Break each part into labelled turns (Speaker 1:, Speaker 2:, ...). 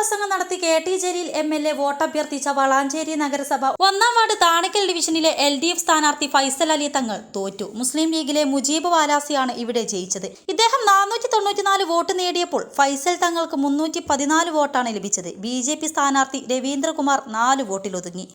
Speaker 1: പ്രസംഗം നടത്തി K T Jaleel M L A വോട്ടഭ്യർത്ഥിച്ച Valanchery നഗരസഭ ഒന്നാം വാർഡ് താണക്കൽ ഡിവിഷനിലെ എൽ ഡി എഫ് സ്ഥാനാർത്ഥി ഫൈസൽ അലി തങ്ങൾ തോറ്റു. മുസ്ലിം ലീഗിലെ മുജീബ് വാലാസിയാണ് ഇവിടെ ജയിച്ചത്. ഇദ്ദേഹം നാനൂറ്റി തൊണ്ണൂറ്റിനാല് വോട്ട് നേടിയപ്പോൾ ഫൈസൽ തങ്ങൾക്ക് മുന്നൂറ്റി പതിനാല് വോട്ടാണ് ലഭിച്ചത്. ബി ജെ പി സ്ഥാനാർത്ഥി രവീന്ദ്രകുമാർ നാല് വോട്ടിലൊതുങ്ങി.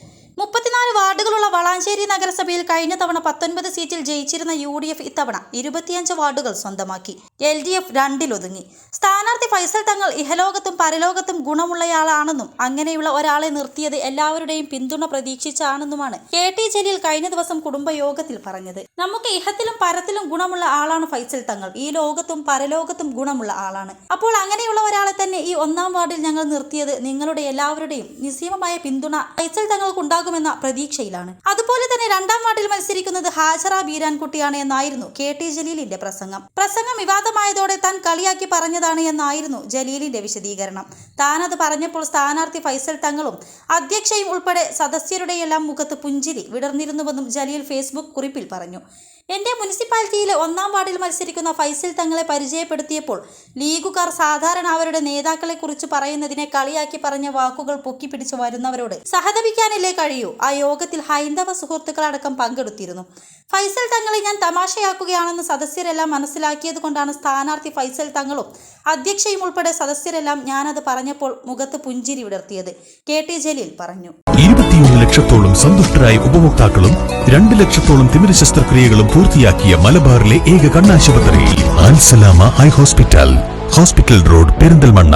Speaker 1: മുപ്പത്തിനാല് വാർഡുകളുള്ള വളാഞ്ചേരി നഗരസഭയിൽ കഴിഞ്ഞ തവണ പത്തൊൻപത് സീറ്റിൽ ജയിച്ചിരുന്ന യു ഡി എഫ് ഇത്തവണ ഇരുപത്തിയഞ്ച് വാർഡുകൾ സ്വന്തമാക്കി. എൽ ഡി എഫ് രണ്ടിലൊതുങ്ങി സ്ഥാനാർത്ഥി ഫൈസൽ തങ്ങൾ ഇഹലോകത്തും പരലോകത്തും ഗുണമുള്ളയാളാണെന്നും അങ്ങനെയുള്ള ഒരാളെ നിർത്തിയത് എല്ലാവരുടെയും പിന്തുണ പ്രതീക്ഷിച്ചാണെന്നുമാണ് കെ ടി ജലീൽ കഴിഞ്ഞ ദിവസം കുടുംബയോഗത്തിൽ പറഞ്ഞത്. നമുക്ക് ഇഹത്തിലും പരത്തിലും ഗുണമുള്ള ആളാണ് ഫൈസൽ തങ്ങൾ. ഈ ലോകത്തും പരലോകത്തും ഗുണമുള്ള ആളാണ്. അപ്പോൾ അങ്ങനെയുള്ള ഒരാളെ തന്നെ ഈ ഒന്നാം വാർഡിൽ ഞങ്ങൾ നിർത്തിയത് നിങ്ങളുടെ എല്ലാവരുടെയും നിസ്സീമമായ പിന്തുണ ഫൈസൽ തങ്ങൾക്കുണ്ടാകുമെന്ന പ്രതീക്ഷയിലാണ്. അതുപോലെ തന്നെ രണ്ടാം വാർഡിൽ മത്സരിക്കുന്നത് ഹാജറ ബീരാൻകുട്ടിയാണ് എന്നായിരുന്നു കെ ടി ജലീലിന്റെ പ്രസംഗം. പ്രസംഗം വിവാദമായതോടെ താൻ കളിയാക്കി പറഞ്ഞതാണ് എന്നായിരുന്നു ജലീലിന്റെ വിശദീകരണം. താനത് പറഞ്ഞപ്പോൾ സ്ഥാനാർത്ഥി ഫൈസൽ തങ്ങളും അധ്യക്ഷയും ഉൾപ്പെടെ സദസ്യരുടെയെല്ലാം മുഖത്ത് പുഞ്ചിരി വിടർന്നിരുന്നുവെന്നും ജലീൽ ഫേസ്ബുക്ക് കുറിപ്പിൽ പറഞ്ഞു. എന്റെ മുനിസിപ്പാലിറ്റിയിലെ ഒന്നാം വാർഡിൽ മത്സരിക്കുന്ന ഫൈസൽ തങ്ങളെ പരിചയപ്പെടുത്തിയപ്പോൾ ലീഗുകാർ സാധാരണ അവരുടെ നേതാക്കളെ കുറിച്ച് പറയുന്നതിനെ കളിയാക്കി പറഞ്ഞ വാക്കുകൾ പൊക്കിപ്പിടിച്ചു വരുന്നവരോട് സഹതപിക്കാനല്ലേ കഴിയൂ? ആ യോഗത്തിൽ ഹൈന്ദവ സുഹൃത്തുക്കളടക്കം പങ്കെടുത്തിരുന്നു. ഫൈസൽ തങ്ങളെ ഞാൻ തമാശയാക്കുകയാണെന്ന് സദസ്യരെല്ലാം മനസ്സിലാക്കിയത് കൊണ്ടാണ് സ്ഥാനാർത്ഥി ഫൈസൽ തങ്ങളും അധ്യക്ഷയും ഉൾപ്പെടെ സദസ്യരെല്ലാം ഞാനത് പറഞ്ഞപ്പോൾ മുഖത്ത് പുഞ്ചിരി വിടർത്തിയത്. കെ ടി ജലീൽ പറഞ്ഞു.
Speaker 2: ഇരുപത്തിയൊന്ന് ലക്ഷത്തോളം സന്തുഷ്ടരായ ഉപഭോക്താക്കളും രണ്ട് ലക്ഷത്തോളം തിമിര ശസ്ത്രക്രിയകളും പൂർത്തിയാക്കിയ മലബാറിലെ ഏക കണ്ണാശുപത്രി Alsalama eye hospital hospital road Perinthalmanna.